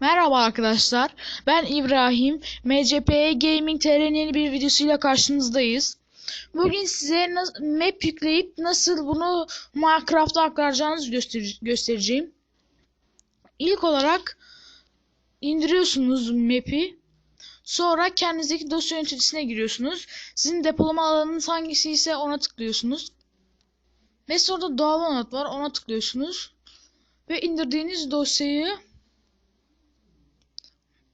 Merhaba arkadaşlar. Ben İbrahim. MCPE Gaming TR'nin bir videosuyla karşınızdayız. Bugün size map yükleyip nasıl bunu Minecraft'a aktaracağınızı göster- göstereceğim. İlk olarak indiriyorsunuz map'i. Sonra kendinizdeki dosya yöneticisine giriyorsunuz. Sizin depolama alanınız hangisi ise ona tıklıyorsunuz. Ve sonra download var ona tıklıyorsunuz. Ve indirdiğiniz dosyayı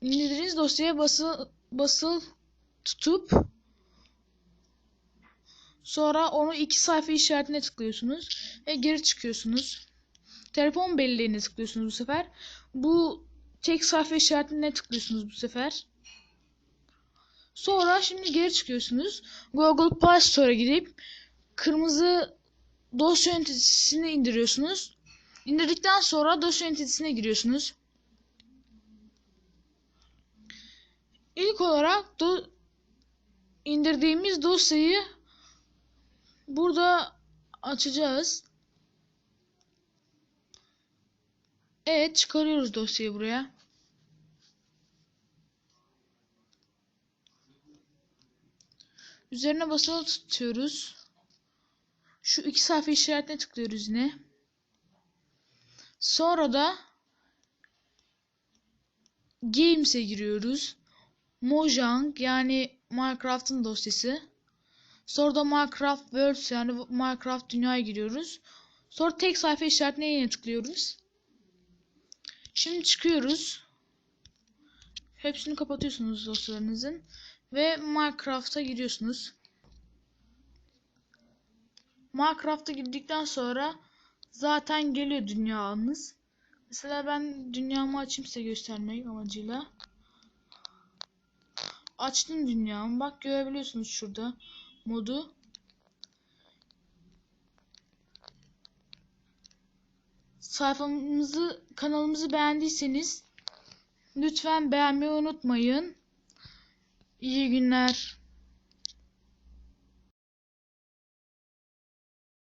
indirdiğiniz dosyaya basıl basıl tutup sonra onu iki sayfa işaretine tıklıyorsunuz ve geri çıkıyorsunuz. Telefon belleğine tıklıyorsunuz bu sefer. Bu tek sayfa işaretine tıklıyorsunuz bu sefer. Sonra şimdi geri çıkıyorsunuz. Google Play Store'a gidip kırmızı dosya yöneticisini indiriyorsunuz. İndirdikten sonra dosya yöneticisine giriyorsunuz. İlk olarak do indirdiğimiz dosyayı burada açacağız. Evet çıkarıyoruz dosyayı buraya. Üzerine basılı tutuyoruz. Şu iki sayfa işaretine tıklıyoruz yine. Sonra da Games'e giriyoruz. Mojang yani Minecraft'ın dosyası. Sonra da Minecraft Worlds yani Minecraft dünyaya giriyoruz. Sonra tek sayfa işaretine yine tıklıyoruz. Şimdi çıkıyoruz. Hepsini kapatıyorsunuz dosyalarınızın. Ve Minecraft'a giriyorsunuz. Minecraft'a girdikten sonra zaten geliyor dünyanız. Mesela ben dünyamı açayım size göstermek amacıyla. Açtım dünyamı. Bak görebiliyorsunuz şurada modu. Sayfamızı, kanalımızı beğendiyseniz lütfen beğenmeyi unutmayın. İyi günler.